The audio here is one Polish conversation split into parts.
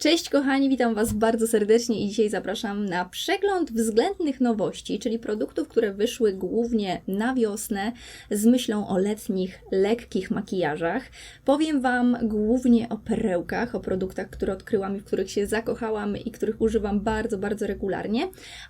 Cześć kochani, witam Was bardzo serdecznie i dzisiaj zapraszam na przegląd względnych nowości, czyli produktów, które wyszły głównie na wiosnę z myślą o letnich, lekkich makijażach. Powiem Wam głównie o perełkach, o produktach, które odkryłam i w których się zakochałam i których używam bardzo, bardzo regularnie,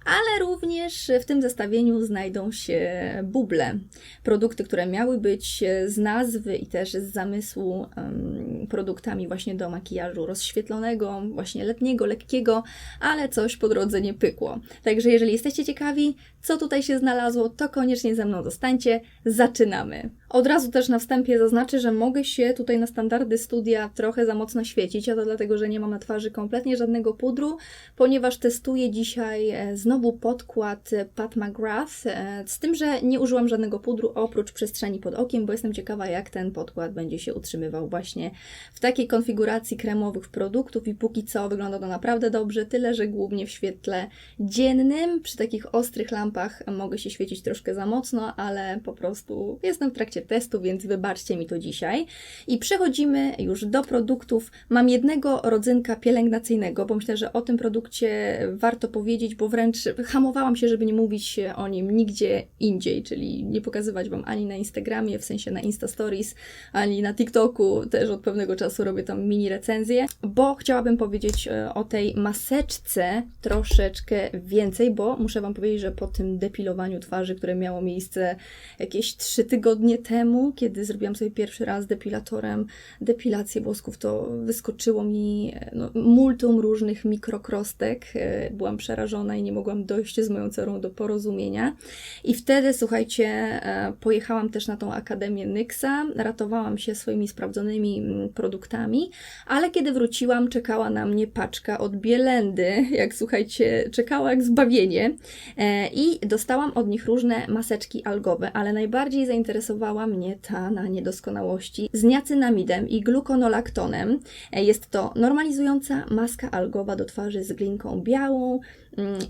ale również w tym zestawieniu znajdą się buble. Produkty, które miały być z nazwy i też z zamysłu um, produktami właśnie do makijażu rozświetlonego, właśnie letniego, lekkiego, ale coś po drodze nie pykło. Także jeżeli jesteście ciekawi, co tutaj się znalazło, to koniecznie ze mną zostańcie. Zaczynamy. Od razu też na wstępie zaznaczę, że mogę się tutaj na standardy studia trochę za mocno świecić, a to dlatego, że nie mam na twarzy kompletnie żadnego pudru, ponieważ testuję dzisiaj e, znowu podkład Pat McGrath, e, z tym, że nie użyłam żadnego pudru oprócz przestrzeni pod okiem, bo jestem ciekawa, jak ten podkład będzie się utrzymywał właśnie w takiej konfiguracji kremowych produktów i póki co wygląda to naprawdę dobrze, tyle, że głównie w świetle dziennym, przy takich ostrych lampach mogę się świecić troszkę za mocno, ale po prostu jestem w trakcie testu, więc wybaczcie mi to dzisiaj. I przechodzimy już do produktów. Mam jednego rodzynka pielęgnacyjnego, bo myślę, że o tym produkcie warto powiedzieć, bo wręcz hamowałam się, żeby nie mówić o nim nigdzie indziej, czyli nie pokazywać Wam ani na Instagramie, w sensie na Insta Stories, ani na TikToku, też od pewnego czasu robię tam mini recenzję, bo chciałabym powiedzieć e, o tej maseczce troszeczkę więcej, bo muszę Wam powiedzieć, że po tym depilowaniu twarzy, które miało miejsce jakieś 3 tygodnie temu, kiedy zrobiłam sobie pierwszy raz depilatorem depilację włosków, to wyskoczyło mi no, multum różnych mikrokrostek. E, byłam przerażona i nie mogłam dojść z moją cerą do porozumienia. I wtedy, słuchajcie, e, pojechałam też na tą Akademię Nyxa, ratowałam się swoimi sprawdzonymi mm, produktami, ale kiedy wróciłam, czekała na mnie paczka od Bielendy, jak słuchajcie, czekała jak zbawienie e, i dostałam od nich różne maseczki algowe, ale najbardziej zainteresowała mnie ta na niedoskonałości z niacynamidem i glukonolaktonem. E, jest to normalizująca maska algowa do twarzy z glinką białą,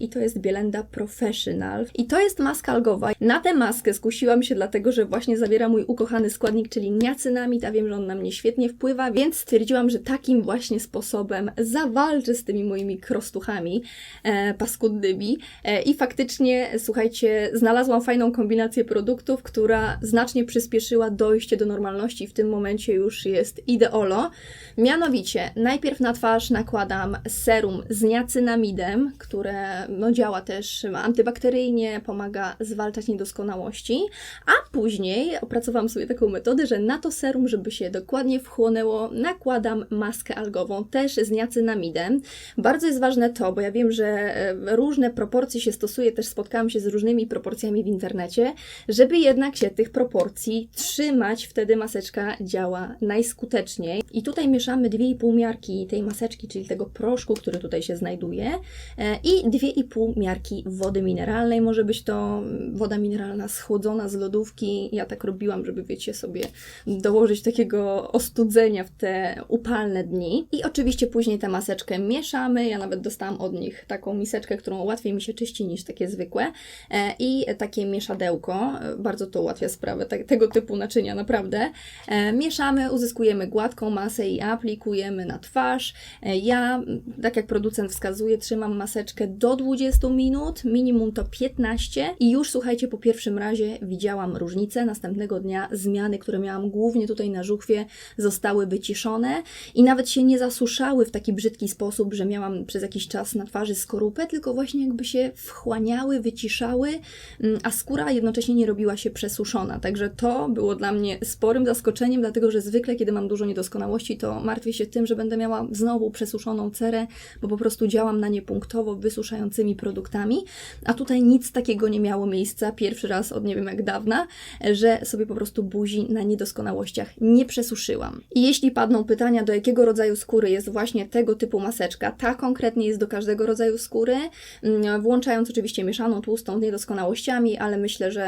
i to jest Bielenda Professional. I to jest maska algowa. Na tę maskę skusiłam się dlatego, że właśnie zawiera mój ukochany składnik, czyli niacynamid, a wiem, że on na mnie świetnie wpływa, więc stwierdziłam, że takim właśnie sposobem zawalczę z tymi moimi krostuchami e, paskudnymi. E, I faktycznie, słuchajcie, znalazłam fajną kombinację produktów, która znacznie przyspieszyła dojście do normalności. W tym momencie już jest ideolo. Mianowicie, najpierw na twarz nakładam serum z niacynamidem, które no, działa też antybakteryjnie, pomaga zwalczać niedoskonałości, a później opracowałam sobie taką metodę, że na to serum, żeby się dokładnie wchłonęło, nakładam maskę algową, też z niacynamidem. Bardzo jest ważne to, bo ja wiem, że e, różne proporcje się stosuje, też spotkałam się z różnymi proporcjami w internecie, żeby jednak się tych proporcji trzymać, wtedy maseczka działa najskuteczniej. I tutaj mieszamy 2,5 miarki tej maseczki, czyli tego proszku, który tutaj się znajduje e, i 2,5 miarki wody mineralnej. Może być to woda mineralna schłodzona z lodówki. Ja tak robiłam, żeby wiecie sobie dołożyć takiego ostudzenia w te upalne dni. I oczywiście później tę maseczkę mieszamy. Ja nawet dostałam od nich taką miseczkę, którą łatwiej mi się czyści niż takie zwykłe. E, I takie mieszadełko. Bardzo to ułatwia sprawę tego typu naczynia, naprawdę. E, mieszamy, uzyskujemy gładką masę i aplikujemy na twarz. E, ja, tak jak producent wskazuje, trzymam maseczkę do 20 minut, minimum to 15 i już słuchajcie, po pierwszym razie widziałam różnicę. Następnego dnia zmiany, które miałam głównie tutaj na żuchwie, zostały wyciszone i nawet się nie zasuszały w taki brzydki sposób, że miałam przez jakiś czas na twarzy skorupę, tylko właśnie jakby się wchłaniały, wyciszały, mm, a skóra jednocześnie nie robiła się przesuszona. Także to było dla mnie sporym zaskoczeniem, dlatego że zwykle, kiedy mam dużo niedoskonałości, to martwię się tym, że będę miała znowu przesuszoną cerę, bo po prostu działam na nie punktowo, wysuszającymi produktami, a tutaj nic takiego nie miało miejsca, pierwszy raz od nie wiem jak dawna, że sobie po prostu buzi na niedoskonałościach nie przesuszyłam. I jeśli padną pytania, do jakiego rodzaju skóry jest właśnie tego typu maseczka, ta konkretnie jest do każdego rodzaju skóry, mm, włączając oczywiście mieszaną tłustą z niedoskonałościami, ale myślę, że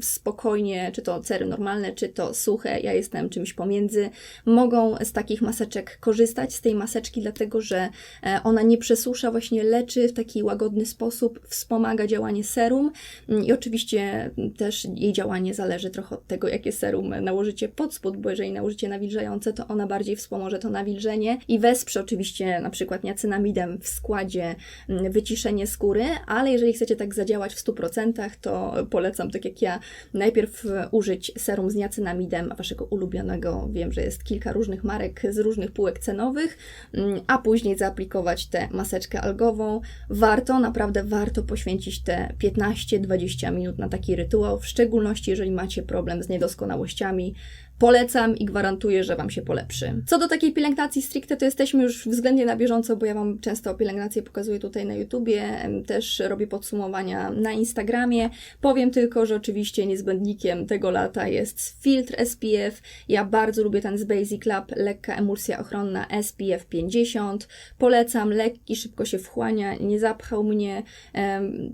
spokojnie, czy to cery normalne, czy to suche, ja jestem czymś pomiędzy, mogą z takich maseczek korzystać, z tej maseczki, dlatego że e, ona nie przesusza, właśnie leczy w taki łagodny sposób, wspomaga działanie serum mm, i oczywiście też jej działanie zależy trochę od tego, jakie serum nałożycie pod spód, bo jeżeli nałożycie nawilżające, to ona bardziej wspomoże to nawilżenie i wesprze oczywiście na przykład niacinamidem w składzie mm, wyciszenie skóry, ale jeżeli chcecie tak zadziałać w 100%, to polecam, tak jak ja, najpierw użyć serum z niacynamidem waszego ulubionego. Wiem, że jest kilka różnych marek z różnych półek cenowych, mm, a później zaaplikować tę maseczkę algową. Warto, naprawdę warto poświęcić te 15-20 minut na taki rytuał, w szczególności jeżeli macie problem z niedoskonałościami Polecam i gwarantuję, że Wam się polepszy. Co do takiej pielęgnacji stricte, to jesteśmy już względnie na bieżąco, bo ja Wam często pielęgnację pokazuję tutaj na YouTubie, też robię podsumowania na Instagramie. Powiem tylko, że oczywiście niezbędnikiem tego lata jest filtr SPF. Ja bardzo lubię ten z Basic Lab, lekka emulsja ochronna SPF 50. Polecam, lekki, szybko się wchłania, nie zapchał mnie.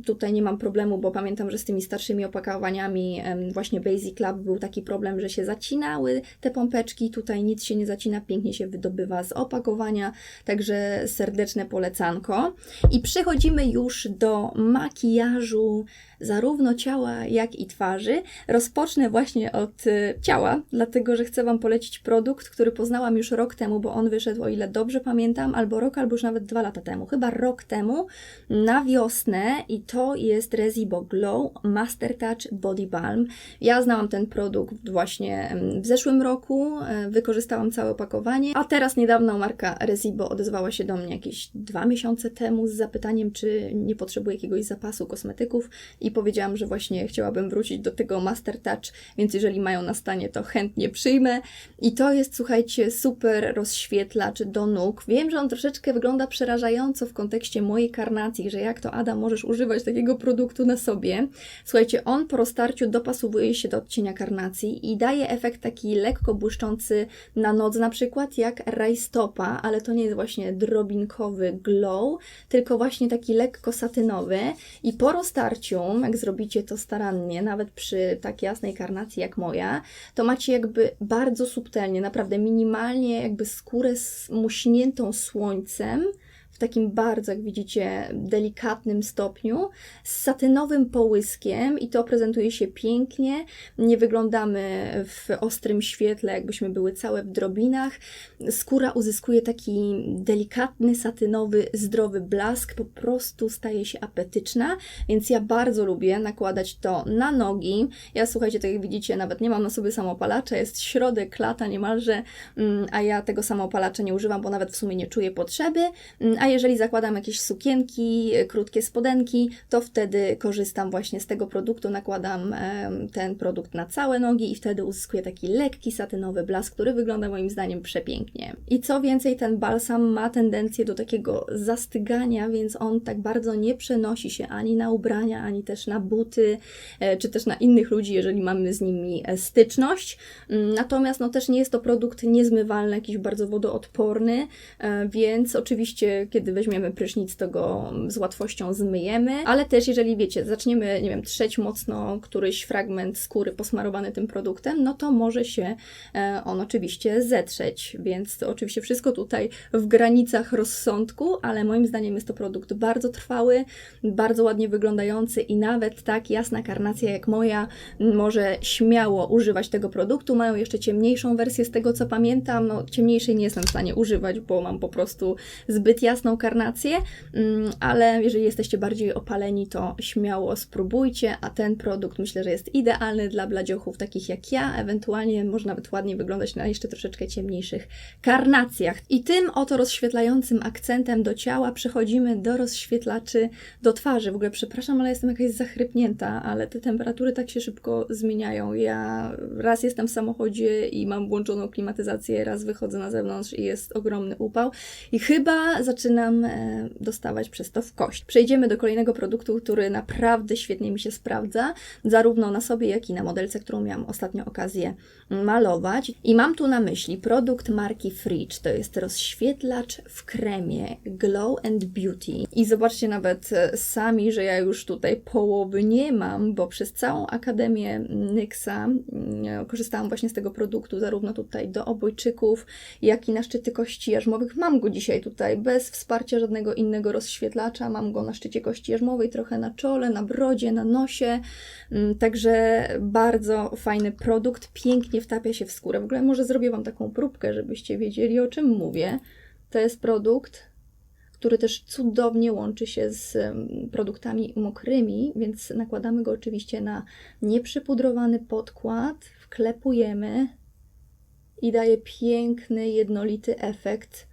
Tutaj nie mam problemu, bo pamiętam, że z tymi starszymi opakowaniami właśnie Basic Lab był taki problem, że się zacina te pompeczki, tutaj nic się nie zacina, pięknie się wydobywa z opakowania, także serdeczne polecanko. I przechodzimy już do makijażu zarówno ciała, jak i twarzy. Rozpocznę właśnie od y, ciała, dlatego że chcę Wam polecić produkt, który poznałam już rok temu, bo on wyszedł, o ile dobrze pamiętam, albo rok, albo już nawet dwa lata temu, chyba rok temu, na wiosnę i to jest Resibo Glow Master Touch Body Balm. Ja znałam ten produkt właśnie w zeszłym roku, e, wykorzystałam całe opakowanie, a teraz niedawno marka Resibo odezwała się do mnie jakieś dwa miesiące temu z zapytaniem, czy nie potrzebuję jakiegoś zapasu kosmetyków powiedziałam, że właśnie chciałabym wrócić do tego Master Touch, więc jeżeli mają na stanie, to chętnie przyjmę. I to jest, słuchajcie, super rozświetlacz do nóg. Wiem, że on troszeczkę wygląda przerażająco w kontekście mojej karnacji, że jak to Ada możesz używać takiego produktu na sobie. Słuchajcie, on po roztarciu dopasowuje się do odcienia karnacji i daje efekt taki lekko błyszczący na noc, na przykład jak rajstopa, ale to nie jest właśnie drobinkowy glow, tylko właśnie taki lekko satynowy i po roztarciu jak zrobicie to starannie, nawet przy tak jasnej karnacji jak moja, to macie jakby bardzo subtelnie, naprawdę minimalnie jakby skórę smuśniętą słońcem, w takim bardzo, jak widzicie, delikatnym stopniu, z satynowym połyskiem i to prezentuje się pięknie. Nie wyglądamy w ostrym świetle, jakbyśmy były całe w drobinach. Skóra uzyskuje taki delikatny, satynowy, zdrowy blask, po prostu staje się apetyczna, więc ja bardzo lubię nakładać to na nogi. Ja słuchajcie, tak jak widzicie, nawet nie mam na sobie samopalacza, jest środek lata niemalże, mm, a ja tego samopalacza nie używam, bo nawet w sumie nie czuję potrzeby. Mm, a jeżeli zakładam jakieś sukienki, krótkie spodenki, to wtedy korzystam właśnie z tego produktu, nakładam ten produkt na całe nogi i wtedy uzyskuję taki lekki satynowy blask, który wygląda moim zdaniem przepięknie. I co więcej, ten balsam ma tendencję do takiego zastygania, więc on tak bardzo nie przenosi się ani na ubrania, ani też na buty, e, czy też na innych ludzi, jeżeli mamy z nimi e, styczność. Mm, natomiast no też nie jest to produkt niezmywalny, jakiś bardzo wodoodporny, e, więc oczywiście kiedy weźmiemy prysznic, to go z łatwością zmyjemy, ale też jeżeli wiecie, zaczniemy, nie wiem, trzeć mocno któryś fragment skóry posmarowany tym produktem, no to może się e, on oczywiście zetrzeć, więc to oczywiście wszystko tutaj w granicach rozsądku, ale moim zdaniem jest to produkt bardzo trwały, bardzo ładnie wyglądający i nawet tak jasna karnacja jak moja może śmiało używać tego produktu. Mają jeszcze ciemniejszą wersję z tego co pamiętam, no ciemniejszej nie jestem w stanie używać, bo mam po prostu zbyt jasną karnację, mm, ale jeżeli jesteście bardziej opaleni, to śmiało spróbujcie, a ten produkt myślę, że jest idealny dla bladziochów takich jak ja, ewentualnie może nawet ładnie wyglądać na jeszcze troszeczkę ciemniejszych karnacjach. I tym oto rozświetlającym akcentem do ciała przechodzimy do rozświetlaczy do twarzy. W ogóle przepraszam, ale jestem jakaś zachrypnięta, ale te temperatury tak się szybko zmieniają. Ja raz jestem w samochodzie i mam włączoną klimatyzację, raz wychodzę na zewnątrz i jest ogromny upał i chyba zaczyna zaczynam e, dostawać przez to w kość. Przejdziemy do kolejnego produktu, który naprawdę świetnie mi się sprawdza, zarówno na sobie, jak i na modelce, którą miałam ostatnio okazję malować. I mam tu na myśli produkt marki Fridge. To jest rozświetlacz w kremie Glow and Beauty. I zobaczcie nawet e, sami, że ja już tutaj połowy nie mam, bo przez całą Akademię NYXa mm, korzystałam właśnie z tego produktu, zarówno tutaj do obojczyków, jak i na szczyty kości jarzmowych. Mam go dzisiaj tutaj bez wsparcia żadnego innego rozświetlacza. Mam go na szczycie kości jarzmowej, trochę na czole, na brodzie, na nosie. Mm, Także bardzo fajny produkt, pięknie wtapia się w skórę. W ogóle może zrobię Wam taką próbkę, żebyście wiedzieli o czym mówię. To jest produkt, który też cudownie łączy się z em, produktami mokrymi, więc nakładamy go oczywiście na nieprzypudrowany podkład, wklepujemy i daje piękny, jednolity efekt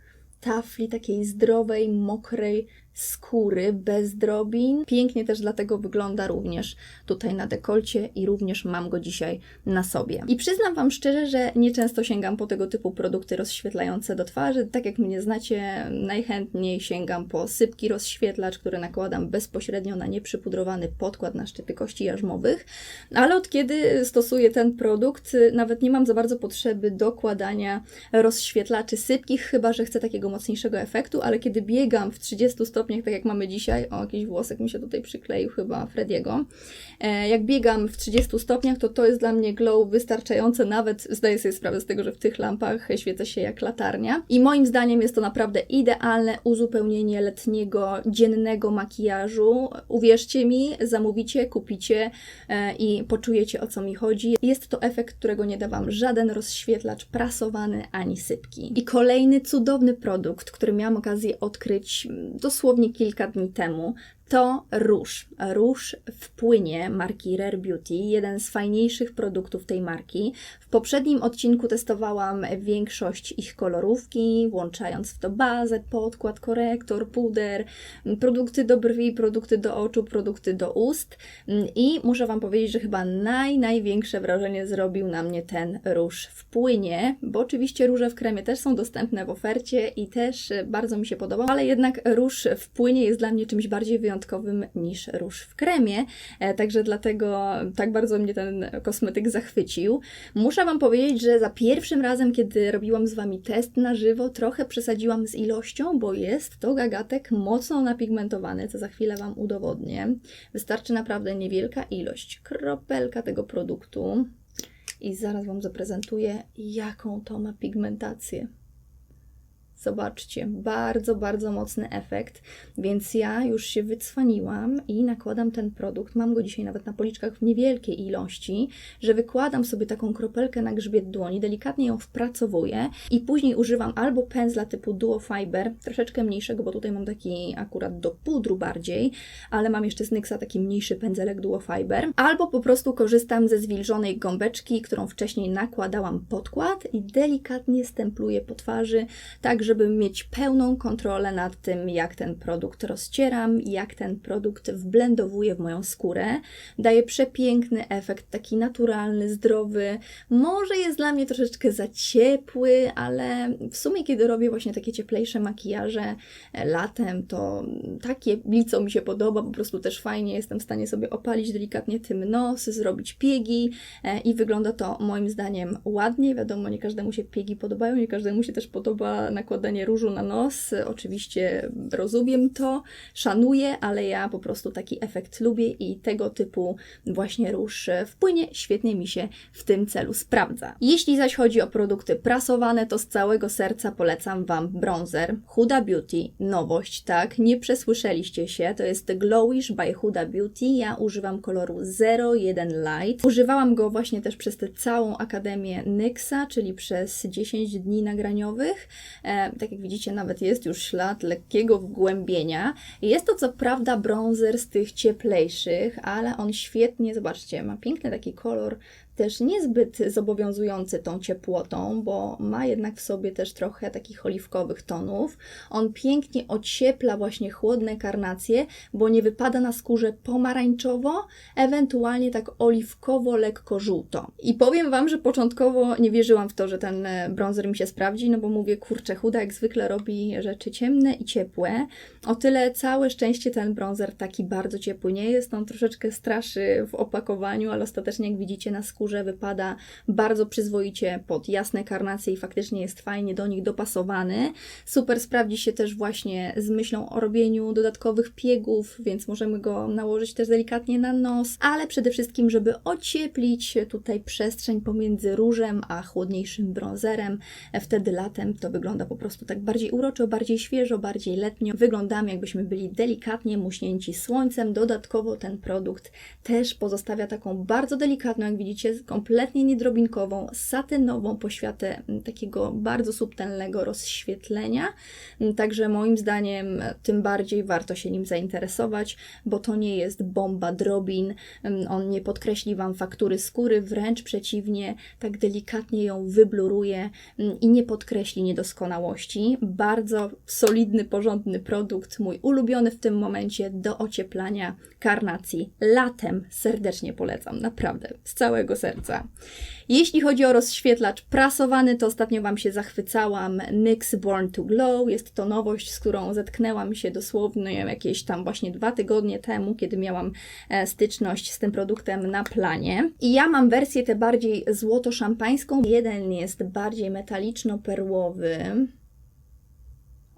tafli takiej zdrowej, mokrej skóry, bez drobin. Pięknie też dlatego wygląda również tutaj na dekolcie i również mam go dzisiaj na sobie. I przyznam Wam szczerze, że nieczęsto sięgam po tego typu produkty rozświetlające do twarzy. Tak jak mnie znacie, najchętniej sięgam po sypki rozświetlacz, który nakładam bezpośrednio na nieprzypudrowany podkład na szczyty kości jarzmowych. Ale od kiedy stosuję ten produkt, nawet nie mam za bardzo potrzeby dokładania rozświetlaczy sypkich, chyba że chcę takiego mocniejszego efektu, ale kiedy biegam w 30 stopniach, tak jak mamy dzisiaj, o jakiś włosek mi się tutaj przykleił chyba Frediego, e, jak biegam w 30 stopniach, to to jest dla mnie glow wystarczające, nawet zdaję sobie sprawę z tego, że w tych lampach świecę się jak latarnia. I moim zdaniem jest to naprawdę idealne uzupełnienie letniego, dziennego makijażu. Uwierzcie mi, zamówicie, kupicie e, i poczujecie o co mi chodzi. Jest to efekt, którego nie da Wam żaden rozświetlacz prasowany ani sypki. I kolejny cudowny produkt, który miałam okazję odkryć mm, dosłownie kilka dni temu, to róż. Róż w płynie marki Rare Beauty, jeden z fajniejszych produktów tej marki. W poprzednim odcinku testowałam większość ich kolorówki, włączając w to bazę, podkład, korektor, puder, produkty do brwi, produkty do oczu, produkty do ust. I muszę Wam powiedzieć, że chyba naj, największe wrażenie zrobił na mnie ten róż w płynie, bo oczywiście róże w kremie też są dostępne w ofercie i też bardzo mi się podobał, ale jednak róż w płynie jest dla mnie czymś bardziej wyjątkowym niż róż w kremie, e, także dlatego tak bardzo mnie ten kosmetyk zachwycił. Muszę Wam powiedzieć, że za pierwszym razem, kiedy robiłam z Wami test na żywo, trochę przesadziłam z ilością, bo jest to gagatek mocno napigmentowany, co za chwilę Wam udowodnię. Wystarczy naprawdę niewielka ilość, kropelka tego produktu i zaraz Wam zaprezentuję, jaką to ma pigmentację. Zobaczcie, bardzo, bardzo mocny efekt, więc ja już się wycwaniłam i nakładam ten produkt. Mam go dzisiaj nawet na policzkach w niewielkiej ilości, że wykładam sobie taką kropelkę na grzbiet dłoni, delikatnie ją wpracowuję i później używam albo pędzla typu Duo Fiber, troszeczkę mniejszego, bo tutaj mam taki akurat do pudru bardziej, ale mam jeszcze z Nyxa taki mniejszy pędzelek Duo Fiber, albo po prostu korzystam ze zwilżonej gąbeczki, którą wcześniej nakładałam podkład i delikatnie stempluję po twarzy, tak żeby mieć pełną kontrolę nad tym, jak ten produkt rozcieram, jak ten produkt wblendowuję w moją skórę. Daje przepiękny efekt, taki naturalny, zdrowy. Może jest dla mnie troszeczkę za ciepły, ale w sumie, kiedy robię właśnie takie cieplejsze makijaże e, latem, to takie blico mi się podoba, po prostu też fajnie jestem w stanie sobie opalić delikatnie tym nos, zrobić piegi e, i wygląda to moim zdaniem ładnie. Wiadomo, nie każdemu się piegi podobają, nie każdemu się też podoba nakładanie różu na nos. Oczywiście rozumiem to, szanuję, ale ja po prostu taki efekt lubię i tego typu właśnie róż wpłynie świetnie mi się w tym celu sprawdza. Jeśli zaś chodzi o produkty prasowane, to z całego serca polecam Wam bronzer Huda Beauty, nowość, tak, nie przesłyszeliście się, to jest Glowish by Huda Beauty, ja używam koloru 01 Light. Używałam go właśnie też przez tę całą Akademię NYXa, czyli przez 10 dni nagraniowych. Tak jak widzicie, nawet jest już ślad lekkiego wgłębienia. Jest to co prawda bronzer z tych cieplejszych, ale on świetnie, zobaczcie, ma piękny taki kolor też niezbyt zobowiązujący tą ciepłotą, bo ma jednak w sobie też trochę takich oliwkowych tonów. On pięknie ociepla właśnie chłodne karnacje, bo nie wypada na skórze pomarańczowo, ewentualnie tak oliwkowo, lekko żółto. I powiem Wam, że początkowo nie wierzyłam w to, że ten bronzer mi się sprawdzi, no bo mówię, kurczę, chuda jak zwykle robi rzeczy ciemne i ciepłe. O tyle całe szczęście ten bronzer taki bardzo ciepły nie jest. On troszeczkę straszy w opakowaniu, ale ostatecznie jak widzicie na skórze skórze, wypada bardzo przyzwoicie pod jasne karnacje i faktycznie jest fajnie do nich dopasowany. Super sprawdzi się też właśnie z myślą o robieniu dodatkowych piegów, więc możemy go nałożyć też delikatnie na nos, ale przede wszystkim, żeby ocieplić tutaj przestrzeń pomiędzy różem a chłodniejszym brązerem. Wtedy latem to wygląda po prostu tak bardziej uroczo, bardziej świeżo, bardziej letnio. Wyglądamy jakbyśmy byli delikatnie muśnięci słońcem. Dodatkowo ten produkt też pozostawia taką bardzo delikatną, jak widzicie, kompletnie niedrobinkową, satynową poświatę takiego bardzo subtelnego rozświetlenia. Także moim zdaniem tym bardziej warto się nim zainteresować, bo to nie jest bomba drobin, on nie podkreśli Wam faktury skóry, wręcz przeciwnie, tak delikatnie ją wybluruje i nie podkreśli niedoskonałości. Bardzo solidny, porządny produkt, mój ulubiony w tym momencie do ocieplania karnacji latem. Serdecznie polecam, naprawdę, z całego. Jeśli chodzi o rozświetlacz prasowany, to ostatnio Wam się zachwycałam. NYX Born to Glow. Jest to nowość, z którą zetknęłam się dosłownie jakieś tam właśnie dwa tygodnie temu, kiedy miałam e, styczność z tym produktem na planie. I ja mam wersję tę bardziej złoto-szampańską. Jeden jest bardziej metaliczno-perłowy.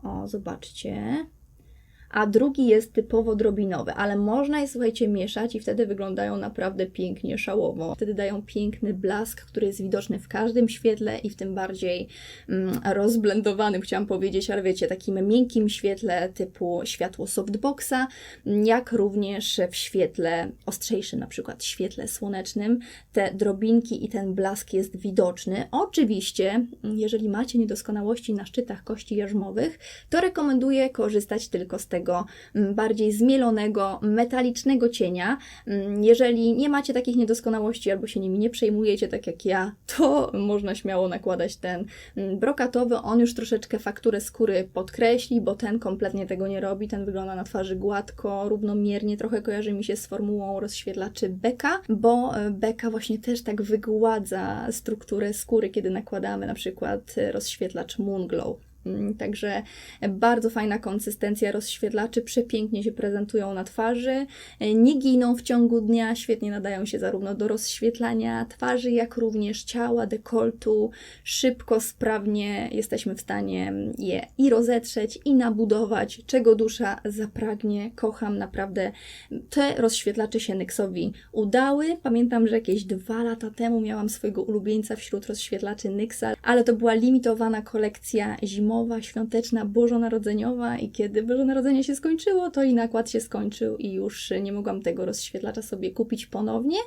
O, zobaczcie a drugi jest typowo drobinowy, ale można je, słuchajcie, mieszać i wtedy wyglądają naprawdę pięknie, szałowo. Wtedy dają piękny blask, który jest widoczny w każdym świetle i w tym bardziej mm, rozblendowanym, chciałam powiedzieć, ale wiecie, takim miękkim świetle typu światło softboxa, jak również w świetle ostrzejszym, na przykład świetle słonecznym, te drobinki i ten blask jest widoczny. Oczywiście, jeżeli macie niedoskonałości na szczytach kości jarzmowych, to rekomenduję korzystać tylko z tego mm, bardziej zmielonego, metalicznego cienia. Mm, jeżeli nie macie takich niedoskonałości albo się nimi nie przejmujecie, tak jak ja, to można śmiało nakładać ten mm, brokatowy. On już troszeczkę fakturę skóry podkreśli, bo ten kompletnie tego nie robi. Ten wygląda na twarzy gładko, równomiernie, trochę kojarzy mi się z formułą rozświetlaczy Beka, bo e, Beka właśnie też tak wygładza strukturę skóry, kiedy nakładamy na przykład rozświetlacz Moon Glow. Mm, także bardzo fajna konsystencja rozświetlaczy, przepięknie się prezentują na twarzy, nie giną w ciągu dnia, świetnie nadają się zarówno do rozświetlania twarzy, jak również ciała, dekoltu. Szybko, sprawnie jesteśmy w stanie je i rozetrzeć, i nabudować, czego dusza zapragnie. Kocham naprawdę. Te rozświetlacze się Nyxowi udały. Pamiętam, że jakieś dwa lata temu miałam swojego ulubieńca wśród rozświetlaczy Nyxa, ale to była limitowana kolekcja zimowa zimowa, świąteczna, bożonarodzeniowa i kiedy Boże Narodzenie się skończyło, to i nakład się skończył i już nie mogłam tego rozświetlacza sobie kupić ponownie.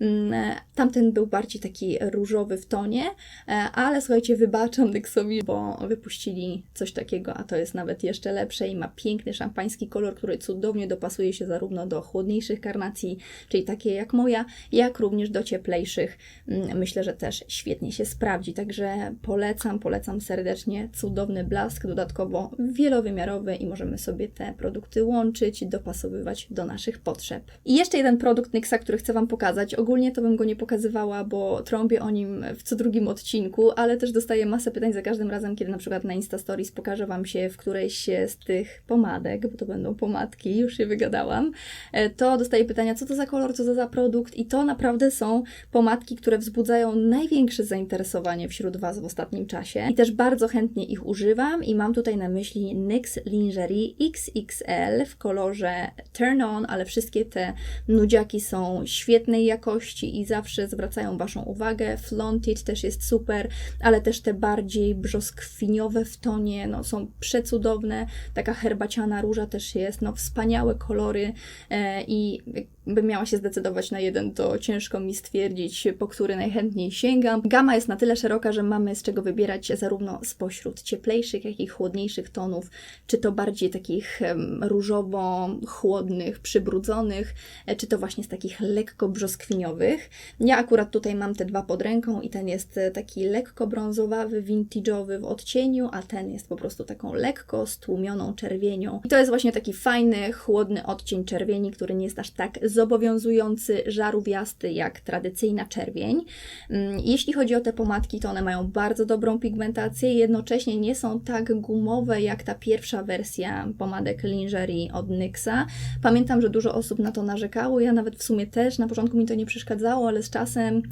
Mm, tamten był bardziej taki różowy w tonie, e, ale słuchajcie, wybaczam Nyxowi, bo wypuścili coś takiego, a to jest nawet jeszcze lepsze i ma piękny szampański kolor, który cudownie dopasuje się zarówno do chłodniejszych karnacji, czyli takie jak moja, jak również do cieplejszych. Mm, myślę, że też świetnie się sprawdzi, także polecam, polecam serdecznie. Cudowny blask, dodatkowo wielowymiarowy i możemy sobie te produkty łączyć, dopasowywać do naszych potrzeb. I jeszcze jeden produkt NYXa, który chcę Wam pokazać. Ogólnie to bym go nie pokazywała, bo trąbię o nim w co drugim odcinku, ale też dostaję masę pytań za każdym razem, kiedy na przykład na Insta Stories pokażę Wam się w którejś z tych pomadek, bo to będą pomadki, już się wygadałam, e, to dostaję pytania, co to za kolor, co to za produkt i to naprawdę są pomadki, które wzbudzają największe zainteresowanie wśród Was w ostatnim czasie i też bardzo chętnie ich używam używam i mam tutaj na myśli NYX Lingerie XXL w kolorze Turn On, ale wszystkie te nudziaki są świetnej jakości i zawsze zwracają Waszą uwagę. Flaunted też jest super, ale też te bardziej brzoskwiniowe w tonie, no są przecudowne. Taka herbaciana róża też jest, no wspaniałe kolory e, i bym miała się zdecydować na jeden, to ciężko mi stwierdzić, po który najchętniej sięgam. Gama jest na tyle szeroka, że mamy z czego wybierać zarówno spośród cieplejszych, jak i chłodniejszych tonów, czy to bardziej takich różowo-chłodnych, przybrudzonych, e, czy to właśnie z takich lekko brzoskwiniowych. Ja akurat tutaj mam te dwa pod ręką i ten jest e, taki lekko brązowawy, vintage'owy w odcieniu, a ten jest po prostu taką lekko stłumioną czerwienią. I to jest właśnie taki fajny, chłodny odcień czerwieni, który nie jest aż tak zobowiązujący żarówiasty jak tradycyjna czerwień. Mm, jeśli chodzi o te pomadki, to one mają bardzo dobrą pigmentację, jednocześnie nie są tak gumowe jak ta pierwsza wersja pomadek lingerie od NYXa. Pamiętam, że dużo osób na to narzekało, ja nawet w sumie też, na początku mi to nie przeszkadzało, ale z czasem,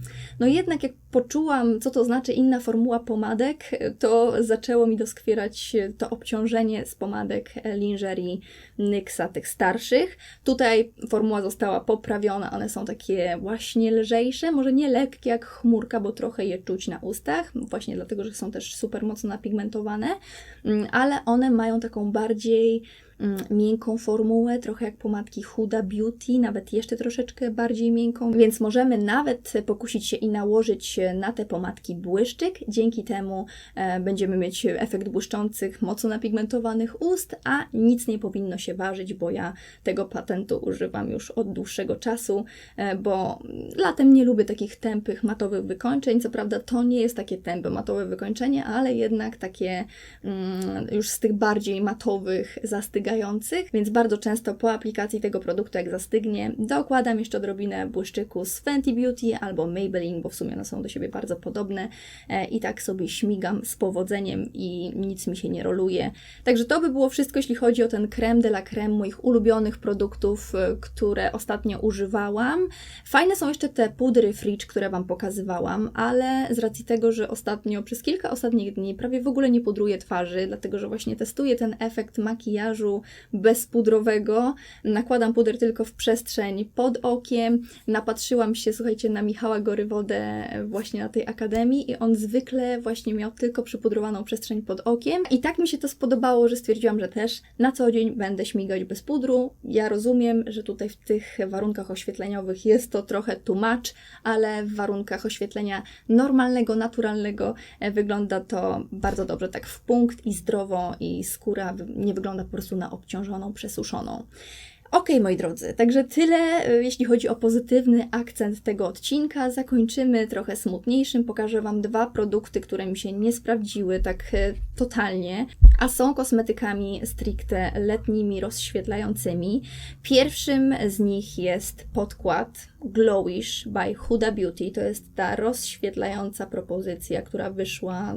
no jednak jak poczułam, co to znaczy inna formuła pomadek, to zaczęło mi doskwierać to obciążenie z pomadek lingerie NYXa, tych starszych. Tutaj formuła została poprawiona, one są takie właśnie lżejsze, może nie lekkie jak chmurka, bo trochę je czuć na ustach, właśnie dlatego, że są też super mocno napigmentowane, mm, ale one mają taką bardziej miękką formułę, trochę jak pomadki Huda Beauty, nawet jeszcze troszeczkę bardziej miękką, więc możemy nawet pokusić się i nałożyć na te pomadki błyszczyk. Dzięki temu e, będziemy mieć efekt błyszczących, mocno napigmentowanych ust, a nic nie powinno się ważyć, bo ja tego patentu używam już od dłuższego czasu, e, bo latem nie lubię takich tępych, matowych wykończeń. Co prawda to nie jest takie tępe, matowe wykończenie, ale jednak takie mm, już z tych bardziej matowych, zastygających więc bardzo często po aplikacji tego produktu, jak zastygnie, dokładam jeszcze odrobinę błyszczyku z Fenty Beauty albo Maybelline, bo w sumie one są do siebie bardzo podobne e, i tak sobie śmigam z powodzeniem i nic mi się nie roluje. Także to by było wszystko, jeśli chodzi o ten creme de la creme moich ulubionych produktów, e, które ostatnio używałam. Fajne są jeszcze te pudry Fridge, które Wam pokazywałam, ale z racji tego, że ostatnio, przez kilka ostatnich dni prawie w ogóle nie pudruję twarzy, dlatego że właśnie testuję ten efekt makijażu bezpudrowego. Nakładam puder tylko w przestrzeń pod okiem. Napatrzyłam się, słuchajcie, na Michała Gorywodę właśnie na tej akademii i on zwykle właśnie miał tylko przypudrowaną przestrzeń pod okiem. I tak mi się to spodobało, że stwierdziłam, że też na co dzień będę śmigać bez pudru. Ja rozumiem, że tutaj w tych warunkach oświetleniowych jest to trochę much, ale w warunkach oświetlenia normalnego, naturalnego e, wygląda to bardzo dobrze, tak w punkt i zdrowo i skóra nie wygląda po prostu na obciążoną, przesuszoną. Ok, moi drodzy, także tyle, e, jeśli chodzi o pozytywny akcent tego odcinka. Zakończymy trochę smutniejszym. Pokażę Wam dwa produkty, które mi się nie sprawdziły tak e, totalnie, a są kosmetykami stricte letnimi, rozświetlającymi. Pierwszym z nich jest podkład Glowish by Huda Beauty. To jest ta rozświetlająca propozycja, która wyszła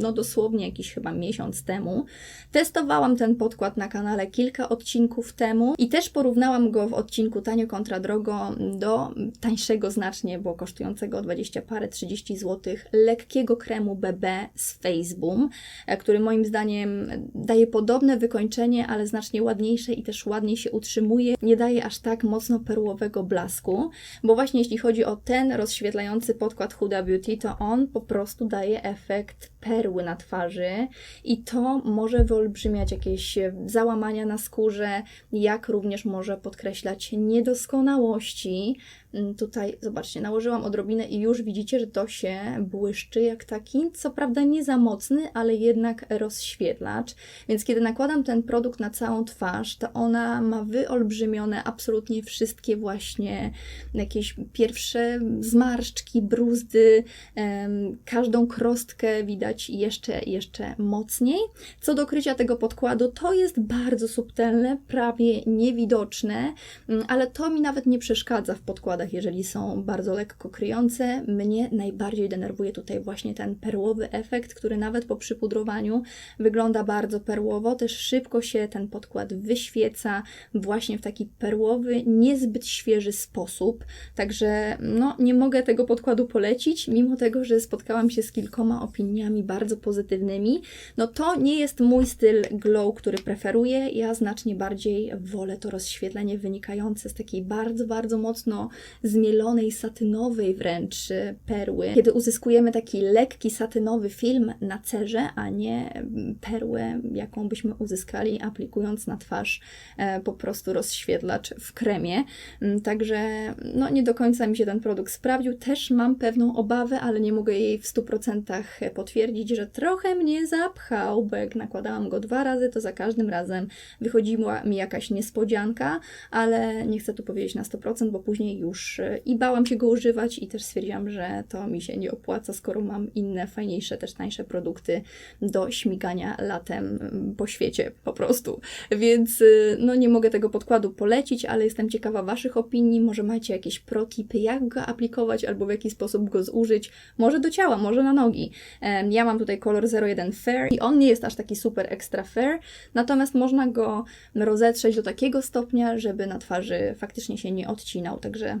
no dosłownie jakiś chyba miesiąc temu. Testowałam ten podkład na kanale kilka odcinków temu i też porównałam go w odcinku tanio kontra drogo do tańszego znacznie, bo kosztującego 20 parę 30 zł lekkiego kremu BB z Faceboom, e, który moim zdaniem daje podobne wykończenie, ale znacznie ładniejsze i też ładniej się utrzymuje. Nie daje aż tak mocno perłowego blasku bo właśnie jeśli chodzi o ten rozświetlający podkład Huda Beauty, to on po prostu daje efekt perły na twarzy i to może wyolbrzymiać jakieś załamania na skórze, jak również może podkreślać niedoskonałości. Mm, tutaj, zobaczcie, nałożyłam odrobinę i już widzicie, że to się błyszczy jak taki, co prawda nie za mocny, ale jednak rozświetlacz. Więc kiedy nakładam ten produkt na całą twarz, to ona ma wyolbrzymione absolutnie wszystkie właśnie jakieś pierwsze zmarszczki, bruzdy, każdą krostkę widać jeszcze, jeszcze mocniej. Co do krycia tego podkładu, to jest bardzo subtelne, prawie niewidoczne, mm, ale to mi nawet nie przeszkadza w podkładach, jeżeli są bardzo lekko kryjące. Mnie najbardziej denerwuje tutaj właśnie ten perłowy efekt, który nawet po przypudrowaniu wygląda bardzo perłowo. Też szybko się ten podkład wyświeca właśnie w taki perłowy, niezbyt świeży sposób. Także no, nie mogę tego podkładu polecić, mimo tego, że spotkałam się z kilkoma opiniami bardzo pozytywnymi, no to nie jest mój styl glow, który preferuję. Ja znacznie bardziej wolę to rozświetlenie wynikające z takiej bardzo, bardzo mocno zmielonej, satynowej wręcz y, perły. Kiedy uzyskujemy taki lekki, satynowy film na cerze, a nie mm, perłę, jaką byśmy uzyskali aplikując na twarz e, po prostu rozświetlacz w kremie. Mm, także no nie do końca mi się ten produkt sprawdził. Też mam pewną obawę, ale nie mogę jej w 100% potwierdzić że trochę mnie zapchał, bo jak nakładałam go dwa razy, to za każdym razem wychodziła mi jakaś niespodzianka, ale nie chcę tu powiedzieć na 100%, bo później już już e, i bałam się go używać i też stwierdziłam, że to mi się nie opłaca, skoro mam inne, fajniejsze, też tańsze produkty do śmigania latem mm, po świecie po prostu. Więc y, no nie mogę tego podkładu polecić, ale jestem ciekawa Waszych opinii. Może macie jakieś protipy, jak go aplikować albo w jaki sposób go zużyć. Może do ciała, może na nogi. Ja mam tutaj kolor 01 Fair i on nie jest aż taki super extra fair, natomiast można go rozetrzeć do takiego stopnia, żeby na twarzy faktycznie się nie odcinał. Także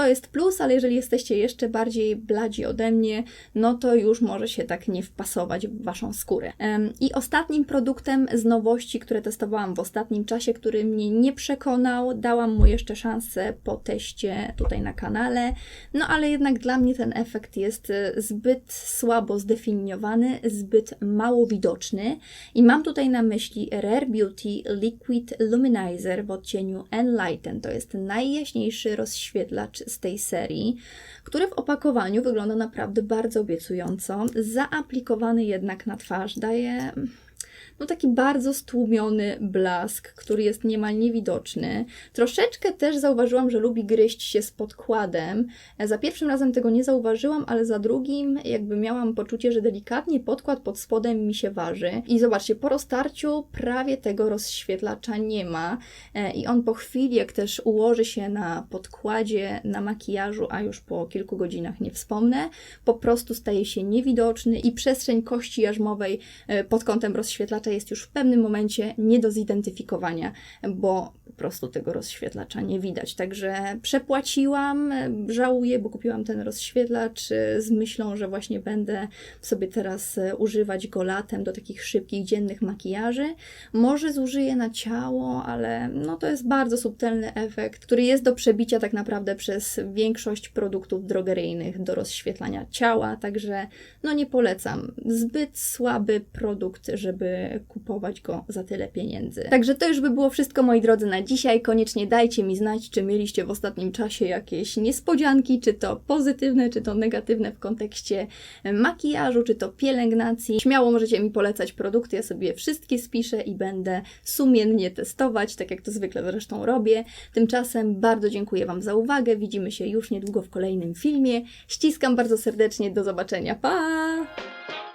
to jest plus, ale jeżeli jesteście jeszcze bardziej bladzi ode mnie, no to już może się tak nie wpasować w Waszą skórę. I ostatnim produktem z nowości, które testowałam w ostatnim czasie, który mnie nie przekonał, dałam mu jeszcze szansę po teście tutaj na kanale, no ale jednak dla mnie ten efekt jest e, zbyt słabo zdefiniowany, zbyt mało widoczny i mam tutaj na myśli Rare Beauty Liquid Luminizer w odcieniu Enlighten. To jest najjaśniejszy rozświetlacz z tej serii, który w opakowaniu wygląda naprawdę bardzo obiecująco. Zaaplikowany jednak na twarz daje no taki bardzo stłumiony blask, który jest niemal niewidoczny. Troszeczkę też zauważyłam, że lubi gryźć się z podkładem. Za pierwszym razem tego nie zauważyłam, ale za drugim jakby miałam poczucie, że delikatnie podkład pod spodem mi się waży. I zobaczcie, po roztarciu prawie tego rozświetlacza nie ma. E, I on po chwili, jak też ułoży się na podkładzie, na makijażu, a już po kilku godzinach nie wspomnę, po prostu staje się niewidoczny i przestrzeń kości jarzmowej e, pod kątem rozświetlacza jest już w pewnym momencie nie do zidentyfikowania, bo prostu tego rozświetlacza nie widać. Także przepłaciłam, żałuję, bo kupiłam ten rozświetlacz z myślą, że właśnie będę sobie teraz używać go latem do takich szybkich, dziennych makijaży. Może zużyję na ciało, ale no to jest bardzo subtelny efekt, który jest do przebicia tak naprawdę przez większość produktów drogeryjnych do rozświetlania ciała, także no nie polecam. Zbyt słaby produkt, żeby kupować go za tyle pieniędzy. Także to już by było wszystko, moi drodzy, na dzisiaj. Koniecznie dajcie mi znać, czy mieliście w ostatnim czasie jakieś niespodzianki, czy to pozytywne, czy to negatywne w kontekście makijażu, czy to pielęgnacji. Śmiało możecie mi polecać produkty, ja sobie wszystkie spiszę i będę sumiennie testować, tak jak to zwykle zresztą robię. Tymczasem bardzo dziękuję Wam za uwagę. Widzimy się już niedługo w kolejnym filmie. Ściskam bardzo serdecznie. Do zobaczenia. Pa!